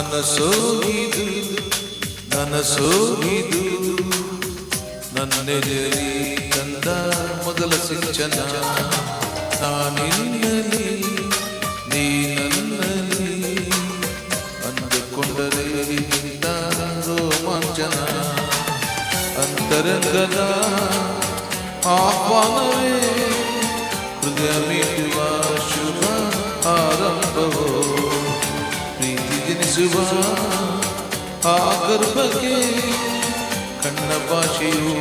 ಇದು ನನಸೋ ನನ್ನ ನನ್ನೆದೆಯಲ್ಲಿ ತಂದ ಮೊದಲ ಸಿಂಚನ ನಾನಿನ್ನಲಿ ನೀ ನನ್ನಲಿ ಅಂದುಕೊಂಡರೆ ಇಂದ ರೋಮಾಂಚನ. ಅಂತರಂಗದ ಆಹ್ವಾನವೇ, ಹೃದಯ ಜನಿಸುವ ಆ ಗರ್ಭಕ್ಕೆ ಕಣ್ಣ ಭಾಷೆಯು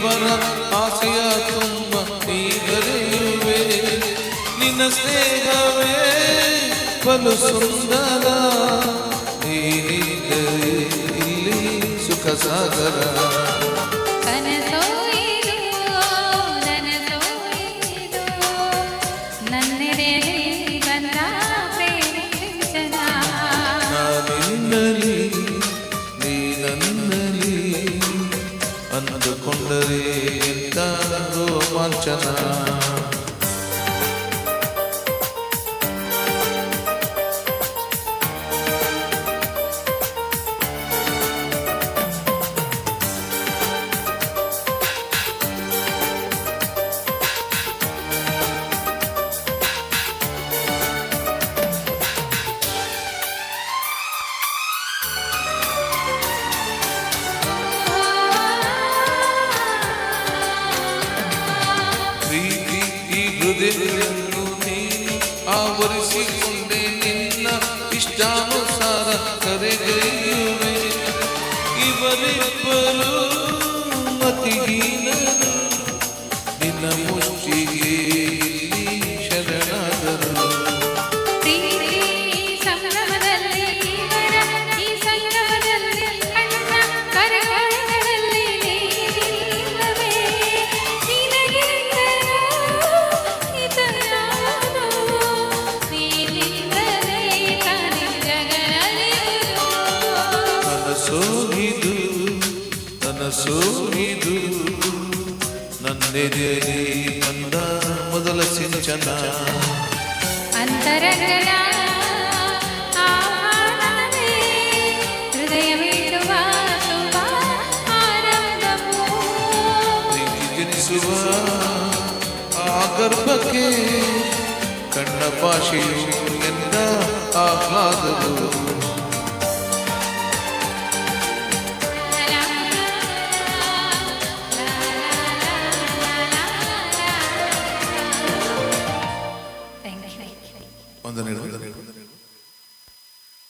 ಇವರ ಆಸೆಯ ತುಂಬ ನೀಗರಿಯುವೆ ನಿನ್ನ ಸ್ನೇಹವೇ ಬಲು ಸುಂದರ. ನೀನಿದ್ದರೆ ಇಲ್ಲಿ ಸುಖ ಸಾಗರ. ಕನಸೋ ಅಂದುಕೊಂಡರೆ ಎಂತ ರೋಮಾಂಚನ ಆವರಿಸಿಕೊಂಡೆ ನಿನ್ನ ಆಹ್ವಾನವೇ ಹೃದಯ ಮೀಟುವ ಶುಭ ಆರಂಭವೂ ಪ್ರೀತಿ ಜನಿಸುವ ಆ ಗರ್ಭಕ್ಕೆ ಕಣ್ಣ ಭಾಷೆಯು ಎಂದ ಆಹ್ಲಾದವು